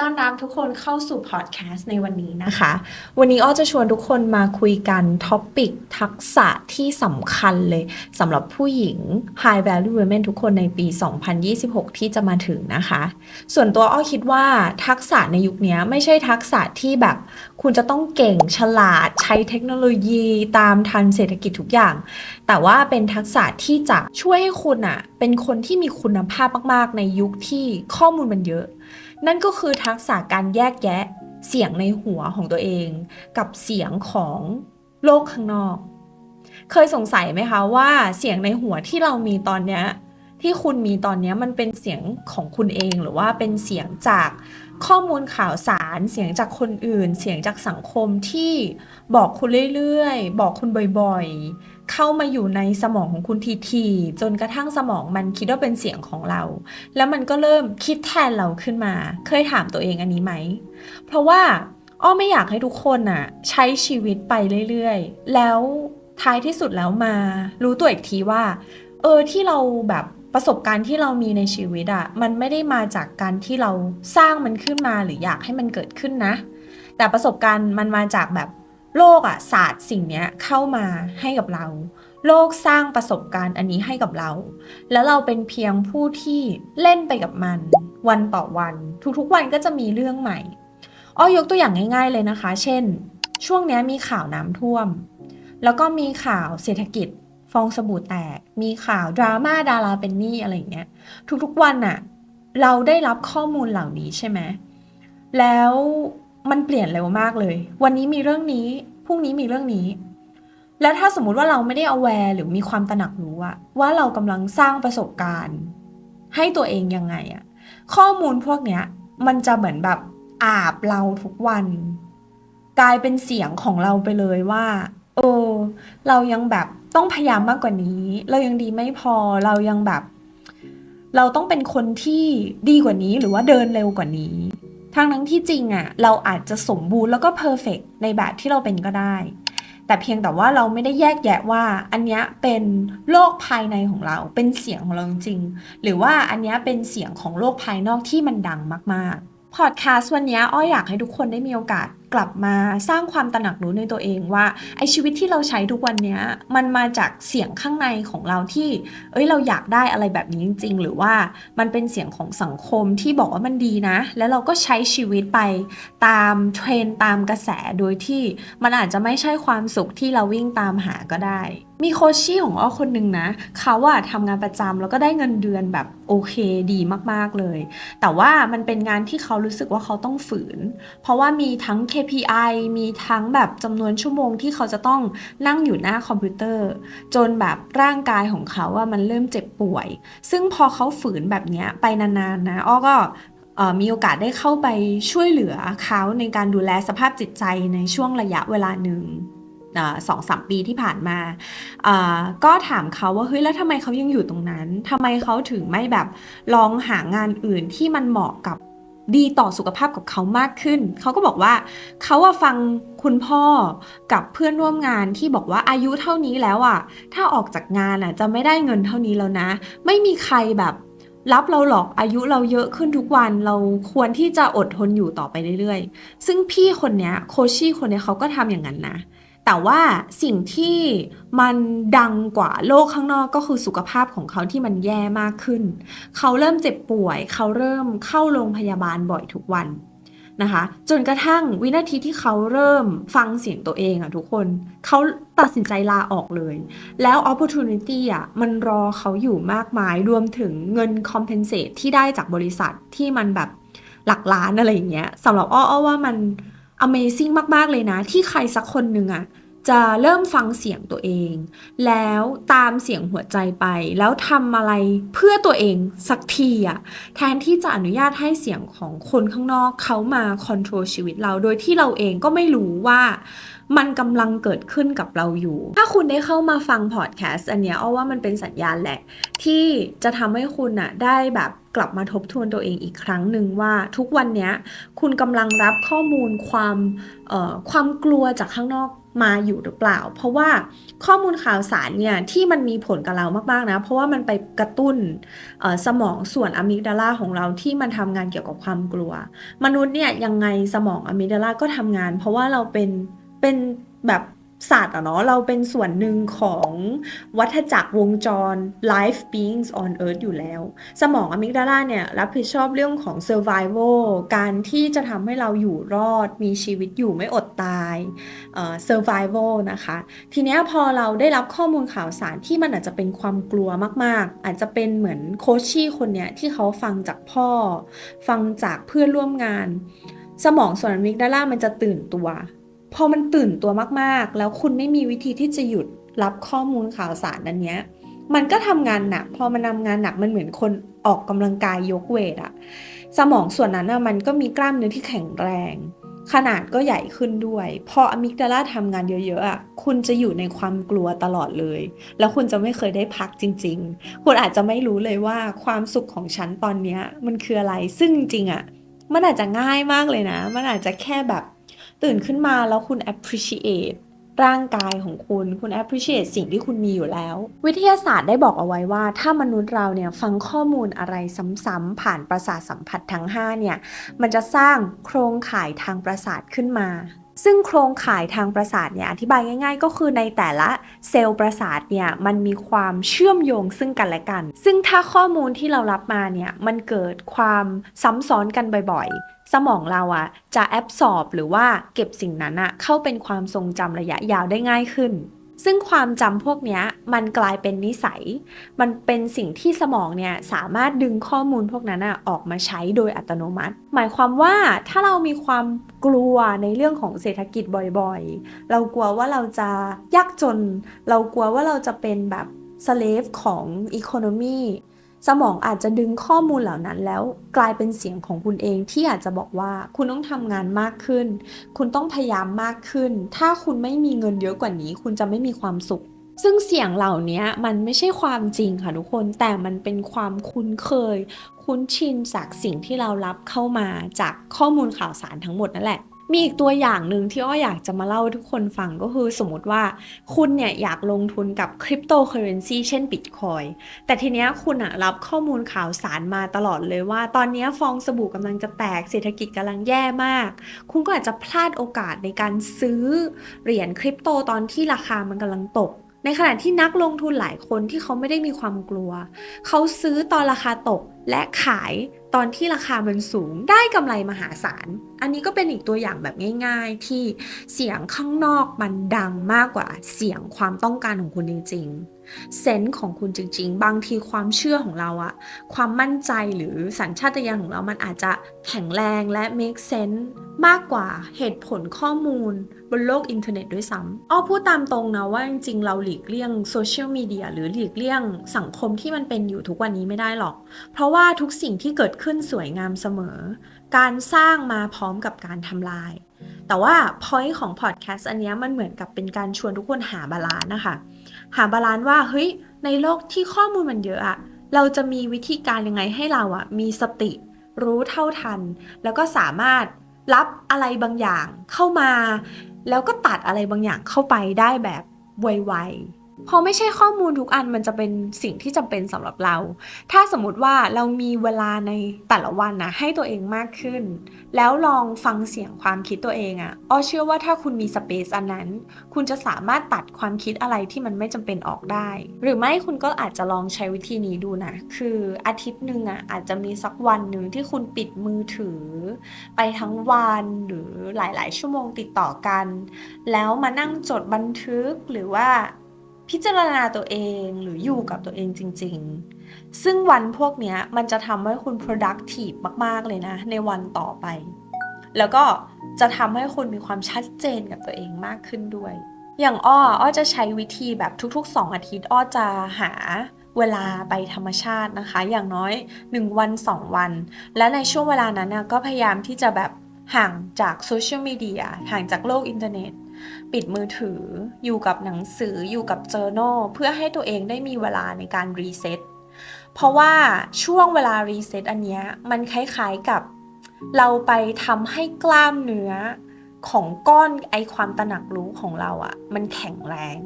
ต้อนรับทุกคนเข้าสู่พอดแคสต์ในวันนี้นะคะ วันนี้อ้อจะชวนทุกคนมาคุยกันท็อปิกทักษะที่สำคัญเลยสำหรับผู้หญิง High Value Women ทุกคนในปี 2026 ที่จะมาถึงนะคะ ส่วนตัวอ้อคิดว่าทักษะในยุคนี้ไม่ใช่ทักษะที่แบบคุณจะต้องเก่งฉลาดใช้เทคโนโลยีตามทันเศรษฐกิจทุกอย่าง แต่ว่าเป็นทักษะที่จะช่วยให้คุณอะเป็นคนที่มีคุณภาพมาก ๆ ในยุคที่ข้อมูลมันเยอะ นั่นก็คือทักษะการแยกแยะเสียงในหัวของตัวเอง กับเสียงของโลกข้างนอก เคยสงสัยไหมคะว่าเสียงในหัวที่เรามีตอนเนี้ยที่คุณมีตอนนี้มันเป็นเสียงของคุณเองหรือว่าเป็นเสียงจากข้อมูลข่าวสาร เสียงจากคนอื่น เสียงจากสังคมที่บอกคุณเรื่อยๆ บอกคุณบ่อยๆ เข้ามาอยู่ในสมองของคุณทีๆจนกระทั่งสมองมันคิดว่าเป็นเสียงของเรา แล้วมันก็เริ่มคิดแทนเราขึ้นมา เคยถามตัวเองอันนี้ไหม เพราะว่าอ้อไม่อยากให้ทุกคนน่ะใช้ชีวิตไปเรื่อยๆ แล้วท้ายที่สุดแล้วมารู้ตัวอีกทีว่า เออที่เราแบบประสบการณ์ที่เรามีในชีวิตอะมันไม่ได้มาจากการที่เราสร้างมันขึ้นมาหรืออยากให้มันเกิดขึ้นนะ แต่ประสบการณ์มันมาจากแบบ โลกอะศาสตร์สิ่งเนี้ยเข้ามาให้กับเรา โลกสร้างประสบการณ์อันนี้ให้กับเรา แล้วเราเป็นเพียงผู้ที่เล่นไปกับมัน วันต่อวัน ทุกๆวันก็จะมีเรื่องใหม่อ้อยกตัวอย่างง่าย ๆเลยนะคะ เช่น ช่วงนี้มีข่าวน้ำท่วม แล้วก็มีข่าวเศรษฐกิจ ฟองสบู่แตก มีข่าวดราม่าดาราเป็นหนี้อะไรอย่างเงี้ย ทุกๆวันน่ะเราได้รับข้อมูลเหล่านี้ใช่ไหมแล้ว มันเปลี่ยนเร็วมากเลย วันนี้มีเรื่องนี้ พรุ่งนี้มีเรื่องนี้ แล้วถ้าสมมุติว่าเราไม่ได้ aware หรือมีความตระหนักรู้อะว่าเรากำลังสร้างประสบการณ์ ให้ตัวเองยังไงอะข้อมูลพวกเนี้ย มันจะเหมือนแบบอาบเราทุกวัน กลายเป็นเสียงของเราไปเลยว่าเออเรายังแบบต้องพยายามมากกว่านี้ เรายังดีไม่พอเรายังแบบ เราต้องเป็นคนที่ดีกว่านี้หรือว่าเดินเร็วกว่านี้ ทั้งนั้นที่จริงอะ่ะเราอาจจะสมบูรณ์แล้วก็เพอร์เฟกในแบบที่เราเป็นก็ได้ แต่เพียงแต่ว่าเราไม่ได้แยกแยะว่าอันนี้เป็นโลกภายในของเรา เป็นเสียงของเราจริง หรือว่าอันนี้เป็นเสียงของโลกภายนอกที่มันดังมากๆพอดแคสต์วันนี้อ้อยอยากให้ทุกคนได้มีโอกาส กลับมาสร้างความตระหนักรู้ในตัวเองว่าไอชีวิตที่เราใช้ทุกวันนี้มันมาจากเสียงข้างในของเราที่ เอ้ยเราอยากได้อะไรแบบนี้จริง ๆ หรือว่ามันเป็นเสียงของสังคมที่บอกว่ามันดีนะ แล้วเราก็ใช้ชีวิตไปตามเทรนตามกระแสโดยที่มันอาจจะไม่ใช่ความสุขที่เราวิ่งตามหาก็ได้ มีโคชชี่ของอ้อคนหนึ่งนะ เขาอะทำงานประจำแล้วก็ได้เงินเดือนแบบโอเคดีมากๆเลย แต่ว่ามันเป็นงานที่เขารู้สึกว่าเขาต้องฝืน เพราะว่ามีทั้ง KPI มีทั้งแบบจำนวนชั่วโมงที่เขาจะต้องนั่งอยู่หน้าคอมพิวเตอร์ จนแบบร่างกายของเขาว่ามันเริ่มเจ็บป่วย ซึ่งพอเขาฝืนแบบนี้ไปนานๆนะอ้อก็มีโอกาสได้เข้าไปช่วยเหลือเขาในการดูแลสภาพจิตใจในช่วงระยะเวลาหนึ่ง สองสามปีที่ผ่านมาก็ถามเขาว่าเฮ้ยแล้วทำไมเขายังอยู่ตรงนั้นทำไมเขาถึงไม่แบบลองหางานอื่นที่มันเหมาะกับดีต่อสุขภาพกับเขามากขึ้น เขาก็บอกว่าเขาอะฟังคุณพ่อกับเพื่อนร่วมงานที่บอกว่าอายุเท่านี้แล้วอะถ้าออกจากงานอะจะไม่ได้เงินเท่านี้แล้วนะ ไม่มีใครแบบรับเราหรอกอายุเราเยอะขึ้นทุกวันเราควรที่จะอดทนอยู่ต่อไปเรื่อยๆ ซึ่งพี่คนเนี้ยโคชี่คนเนี้ยเขาก็ทำอย่างนั้นนะ แต่ว่าสิ่งที่มันดังกว่าโลกข้างนอกก็คือสุขภาพของเขาที่มันแย่มากขึ้น เขาเริ่มเจ็บป่วย เขาเริ่มเข้าโรงพยาบาลบ่อยทุกวันนะคะ จนกระทั่งวินาทีที่เขาเริ่มฟังเสียงตัวเองอะทุกคน เขาตัดสินใจลาออกเลย แล้ว opportunity อะมันรอเขาอยู่มากมาย รวมถึงเงิน compensate ที่ได้จากบริษัทที่มันแบบหลักล้านอะไรอย่างเงี้ยสำหรับอ้อว่ามัน Amazing มาก ๆ เลยนะ ที่ใครสักคนหนึ่งอะจะเริ่มฟังเสียงตัวเอง แล้วตามเสียงหัวใจไป แล้วทำอะไรเพื่อตัวเองสักทีอะแทนที่จะอนุญาตให้เสียงของคนข้างนอกเขามาคอนโทรลชีวิตเรา โดยที่เราเองก็ไม่รู้ว่า มันกำลังเกิดขึ้นกับเราอยู่ ถ้าคุณได้เข้ามาฟังพอดแคสต์อันเนี้ยอ้อว่ามันเป็นสัญญาณแหละ ที่จะทำให้คุณอะได้แบบกลับมาทบทวนตัวเองอีกครั้งหนึ่งว่าทุกวันนี้คุณกำลังรับข้อมูลความความกลัวจากข้างนอกมาอยู่หรือเปล่า เพราะว่าข้อมูลข่าวสารเนี่ยที่มันมีผลกับเรามากๆนะ เพราะว่ามันไปกระตุ้นสมองส่วนอะมิกดาลาของเราที่มันทำงานเกี่ยวกับความกลัว มนุษย์เนี่ยยังไงสมองอะมิกดาลาก็ทำงาน เพราะว่าเราเป็น เป็นแบบสัตว์อะเนาะเราเป็นส่วนหนึ่งของวัฏจักรวงจร life beings on earth อยู่แล้ว สมองอะมิกดาลาเนี่ย รับผิดชอบเรื่องของ survival การที่จะทำให้เราอยู่รอดมีชีวิตอยู่ไม่อดตาย survival นะคะ ทีนี้พอเราได้รับข้อมูลข่าวสารที่มันอาจจะเป็นความกลัวมากๆ อาจจะเป็นเหมือนโคชชี่คนเนี้ยที่เขาฟังจากพ่อ ฟังจากเพื่อนร่วมงาน สมองส่วนอะมิกดาลามันจะตื่นตัว พอมันตื่นตัวมากๆ แล้วคุณไม่มีวิธีที่จะหยุดรับข้อมูลข่าวสารนั้นเนี้ย มันก็ทำงานหนัก พอมันทำงานหนักมันเหมือนคนออกกำลังกายยกเวทอะสมองส่วนนั้นอะมันก็มีกล้ามเนื้อที่แข็งแรง ขนาดก็ใหญ่ขึ้นด้วย พออะมิกดาลาทำงานเยอะๆอะคุณจะอยู่ในความกลัวตลอดเลย แล้วคุณจะไม่เคยได้พักจริง ๆ คุณอาจจะไม่รู้เลยว่าความสุขของฉันตอนเนี้ยมันคืออะไร ซึ่งจริงอะมันอาจจะง่ายมากเลยนะ มันอาจจะแค่แบบ ตื่นขึ้นมาแล้วคุณ appreciate ร่างกายของคุณคุณ appreciate สิ่งที่คุณมีอยู่แล้ว วิทยาศาสตร์ได้บอกเอาไว้ว่า ถ้ามนุษย์เราเนี่ยฟังข้อมูลอะไรซ้ำๆผ่านประสาทสัมผัสทั้ง 5 เนี่ย มันจะสร้างโครงข่ายทางประสาทขึ้นมา ซึ่งโครงข่ายทางประสาทเนี่ยอธิบายง่าย ๆ ก็คือในแต่ละเซลล์ประสาทเนี่ยมันมีความเชื่อมโยงซึ่งกันและกัน ซึ่งถ้าข้อมูลที่เรารับมาเนี่ยมันเกิดความซ้ำซ้อนกันบ่อย สมองเราอะจะแอบสอบหรือว่าเก็บสิ่งนั้นอะเข้าเป็นความทรงจำระยะยาวได้ง่ายขึ้น ซึ่งความจำพวกนี้มันกลายเป็นนิสัย มันเป็นสิ่งที่สมองเนี่ยสามารถดึงข้อมูลพวกนั้นอะออกมาใช้โดยอัตโนมัติ หมายความว่าถ้าเรามีความกลัวในเรื่องของเศรษฐกิจบ่อยๆ เรากลัวว่าเราจะยากจน เรากลัวว่าเราจะเป็นแบบสเลฟของอีโคโนมี สมองอาจจะดึงข้อมูลเหล่านั้นแล้วกลายเป็นเสียงของคุณเองที่อาจจะบอกว่าคุณต้องทำงานมากขึ้น คุณต้องพยายามมากขึ้น ถ้าคุณไม่มีเงินเยอะกว่านี้ คุณจะไม่มีความสุข ซึ่งเสียงเหล่านี้มันไม่ใช่ความจริงค่ะทุกคน แต่มันเป็นความคุ้นเคย คุ้นชินจากสิ่งที่เรารับเข้ามาจากข้อมูลข่าวสารทั้งหมดนั่นแหละ มีอีกตัวอย่างหนึ่งที่อ้ออยากจะมาเล่าให้ทุกคนฟังก็คือสมมติว่าคุณเนี่ยอยากลงทุนกับคริปโตเคอเรนซีเช่นบิตคอยแต่ทีเนี้ยคุณอะรับข้อมูลข่าวสารมาตลอดเลยว่า ตอนนี้ฟองสบู่กำลังจะแตกเศรษฐกิจกำลังแย่มาก คุณก็อาจจะพลาดโอกาสในการซื้อเหรียญคริปโตตอนที่ราคามันกำลังตก ในขณะที่นักลงทุนหลายคนที่เขาไม่ได้มีความกลัว เขาซื้อตอนราคาตกและขายตอนที่ราคามันสูงได้กำไรมหาศาล อันนี้ก็เป็นอีกตัวอย่างแบบง่าย ๆ ที่เสียงข้างนอกมันดังมากกว่าเสียงความต้องการของคุณจริง ๆ เซนส์ของคุณจริง ๆ บางทีความเชื่อของเราอะความมั่นใจหรือสัญชาตญาณของเรามันอาจจะแข็งแรงและ make sense มากกว่าเหตุผลข้อมูลบนโลกอินเทอร์เน็ตด้วยซ้ำอ้อพูดตามตรงนะว่าจริง ๆ เราหลีกเลี่ยงโซเชียลมีเดียหรือหลีกเลี่ยงสังคมที่มันเป็นอยู่ทุกวันนี้ไม่ได้หรอก เพราะว่าทุกสิ่งที่เกิดขึ้นสวยงามเสมอ การสร้างมาพร้อมกับการทำลาย แต่ว่า point ของพอดแคสต์อันนี้มันเหมือนกับเป็นการชวนทุกคนหาบาลานซ์นะคะ หาบาลานซ์ว่าเฮ้ยในโลกที่ข้อมูลมันเยอะอะเราจะมีวิธีการยังไงให้เราอะมีสติ รู้เท่าทัน แล้วก็สามารถรับอะไรบางอย่างเข้ามา แล้วก็ตัดอะไรบางอย่างเข้าไปได้แบบไวๆ พอไม่ใช่ข้อมูลทุกอันมันจะเป็นสิ่งที่จำเป็นสำหรับเรา ถ้าสมมติว่าเรามีเวลาในแต่ละวันนะให้ตัวเองมากขึ้น แล้วลองฟังเสียงความคิดตัวเองอะอ้อเชื่อว่าถ้าคุณมีสเปซอันนั้น คุณจะสามารถตัดความคิดอะไรที่มันไม่จำเป็นออกได้ หรือไม่คุณก็อาจจะลองใช้วิธีนี้ดูนะ คืออาทิตย์หนึ่งอะอาจจะมีสักวันหนึ่งที่คุณปิดมือถือ ไปทั้งวันหรือหลาย ๆ ชั่วโมงติดต่อกัน แล้วมานั่งจดบันทึกหรือว่า พิจารณาตัวเองหรืออยู่กับตัวเองจริง ๆ ซึ่งวันพวกนี้มันจะทำให้คุณ productive มาก ๆ เลยนะ ในวันต่อไป แล้วก็จะทำให้คุณมีความชัดเจนกับตัวเองมากขึ้นด้วย อย่างอ้อ อ้อจะใช้วิธีแบบทุก ๆ 2 อาทิตย์ อ้อจะหาเวลาไปธรรมชาตินะคะ อย่างน้อย 1 วัน 2 วัน และในช่วงเวลานั้นนะก็พยายามที่จะแบบห่างจากโซเชียลมีเดียห่างจากโลกอินเทอร์เน็ต ปิดมือถืออยู่กับหนังสืออยู่กับเจอโนเพื่อให้ตัวเองได้มีเวลาในการรีเซ็ตเพราะว่าช่วงเวลารีเซ็ตอันเนี้ยมันคล้ายๆกับเราไปทำให้กล้ามเนื้อของก้อนไอความตระหนักรู้ของเราอะมันแข็งแรง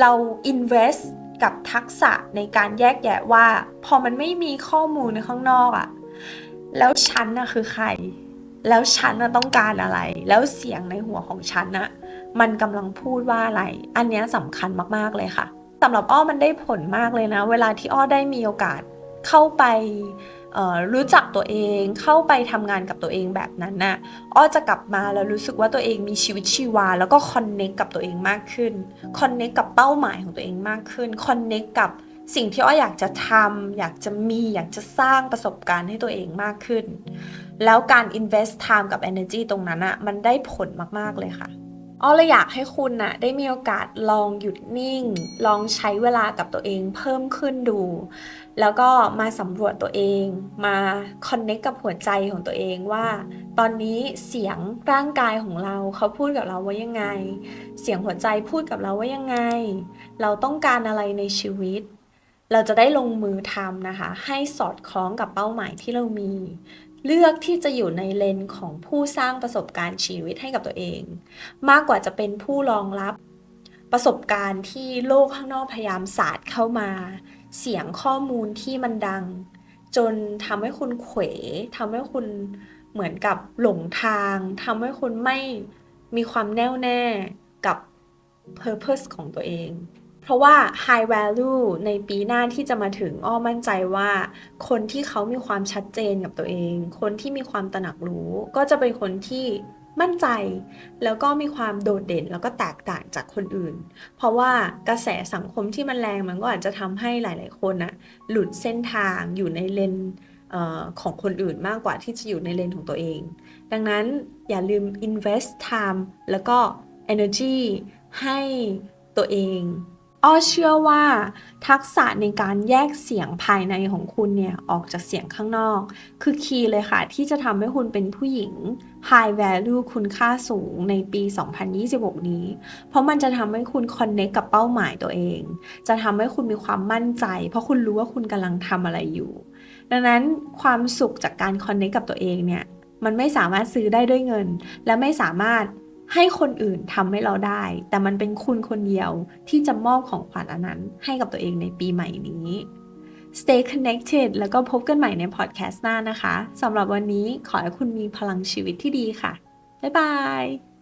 เรา invest กับทักษะในการแยกแยะว่า พอมันไม่มีข้อมูลในข้างนอกอะแล้วฉันน่ะคือใคร แล้วฉันน่ะต้องการอะไร แล้วเสียงในหัวของฉันน่ะ มันกำลังพูดว่าอะไร อันนี้ยสำคัญมากๆเลยค่ะสำหรับอ้อมันได้ผลมากเลยนะ เวลาที่อ้อได้มีโอกาสเข้าไปรู้จักตัวเองเข้าไปทำงานกับตัวเองแบบนั้นน่ะอ้อจะกลับมาแล้วรู้สึกว่าตัวเองมีชีวิตชีวา แล้วก็คอนเน็กกับตัวเองมากขึ้นคอนเน็กกับเป้าหมายของตัวเองมากขึ้นคอนเน็กกับสิ่งที่อ้ออยากจะทำอยากจะมีอยากจะสร้างประสบการณ์ให้ตัวเองมากขึ้น แล้วการ invest time กับ energy ตรงนั้นอะมันได้ผลมาก ๆ เลยค่ะ อ้อเลยอยากให้คุณน่ะได้มีโอกาสลองหยุดนิ่ง ลองใช้เวลากับตัวเองเพิ่มขึ้นดู แล้วก็มาสำรวจตัวเอง มาคอนเน c t กับหัวใจของตัวเองว่า ตอนนี้เสียงร่างกายของเราเขาพูดกับเราว่ายังไง เสียงหัวใจพูดกับเราว่ายังไง เราต้องการอะไรในชีวิต เราจะได้ลงมือทำนะคะ ให้สอดคล้องกับเป้าหมายที่เรามี เลือกที่จะอยู่ในเลนของผู้สร้างประสบการณ์ชีวิตให้กับตัวเอง มากกว่าจะเป็นผู้รองรับประสบการณ์ที่โลกข้างนอกพยายามสาดเข้ามา เสียงข้อมูลที่มันดัง จนทำให้คุณเขวทำให้คุณเหมือนกับหลงทางทำให้คุณไม่มีความแน่วแน่กับ purpose ของตัวเอง เพราะว่า high value ในปีหน้าที่จะมาถึงอ้อมั่นใจว่า คนที่เขามีความชัดเจนกับตัวเอง คนที่มีความตระหนักรู้ ก็จะเป็นคนที่มั่นใจ แล้วก็มีความโดดเด่นแล้วก็แตกต่างจากคนอื่น เพราะว่ากระแสสังคมที่มันแรงมันก็อาจจะทำให้หลาย ๆ คนนะหลุดเส้นทางอยู่ในเลนของคนอื่นมากกว่าที่จะอยู่ในเลนของตัวเอง ดังนั้นอย่าลืม invest time แล้วก็ energy ให้ตัวเอง อ้อเชื่อว่า ทักษะในการแยกเสียงภายในของคุณเนี่ยออกจากเสียงข้างนอก คือคีย์เลยค่ะ ที่จะทำให้คุณเป็นผู้หญิง high value คุณค่าสูงในปี 2026 นี้ เพราะมันจะทำให้คุณ connect กับเป้าหมายตัวเอง จะทำให้คุณมีความมั่นใจ เพราะคุณรู้ว่าคุณกำลังทำอะไรอยู่ ดังนั้นความสุขจากการ connect กับตัวเองเนี่ยมันไม่สามารถซื้อได้ด้วยเงิน และไม่สามารถ ให้คนอื่นทำให้เราได้ แต่มันเป็นคุณคนเดียวที่จะมอบของขวัญอันนั้น ให้กับตัวเองในปีใหม่นี้ Stay connected แล้วก็พบกันใหม่ในพอดแคสต์หน้านะคะสำหรับวันนี้ขอให้คุณมีพลังชีวิตที่ดีค่ะ บ๊ายบาย